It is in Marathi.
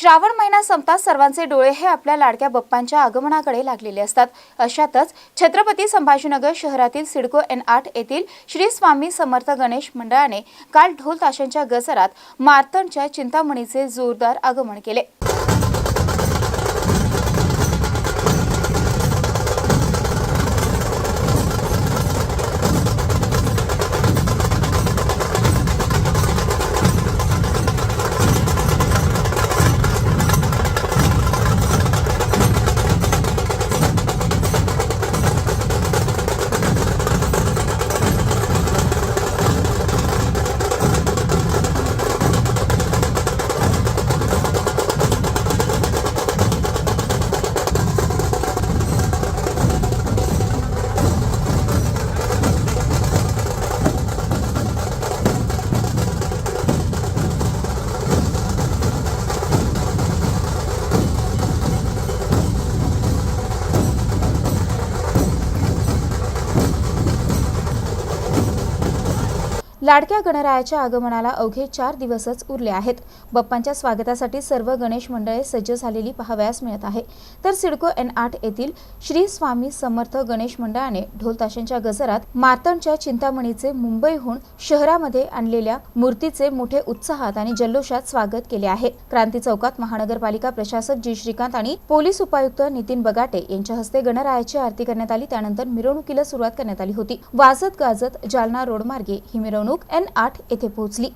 श्रावण महिना संपताच सर्वांचे डोळे हे आपल्या लाडक्या बप्पांच्या आगमनाकडे लागलेले असतात. अशातच छत्रपती संभाजीनगर शहरातील सिडको एन आठ येथील श्री स्वामी समर्थ गणेश मंडळाने काल ढोल ताशांच्या गजरात मार्तणच्या चिंतामणीचे जोरदार आगमन केले. लाडक्या गणरायाच्या आगमनाला अवघे चार दिवसच उरले आहेत. बाप्पांच्या स्वागतासाठी सर्व गणेश मंडळे सज्ज झालेली पाहावयास मिळत आहे. तर सिडको एन आठ येथील श्री स्वामी समर्थ गणेश मंडळाने ढोलताशांच्या गजरात मातणच्या चिंतामणीचे मुंबईहून शहरामध्ये आणलेल्या मूर्तीचे मोठे उत्साहात आणि जल्लोषात स्वागत केले आहे. क्रांती चौकात महानगरपालिका प्रशासक जी. श्रीकांत आणि पोलीस उपायुक्त नितीन बगाटे यांच्या हस्ते गणरायाची आरती करण्यात आली. त्यानंतर मिरवणुकीला सुरुवात करण्यात आली होती. वाजत गाजत जालना रोड मार्गे ही मिरवणूक एन आठ येथे पोहोचली.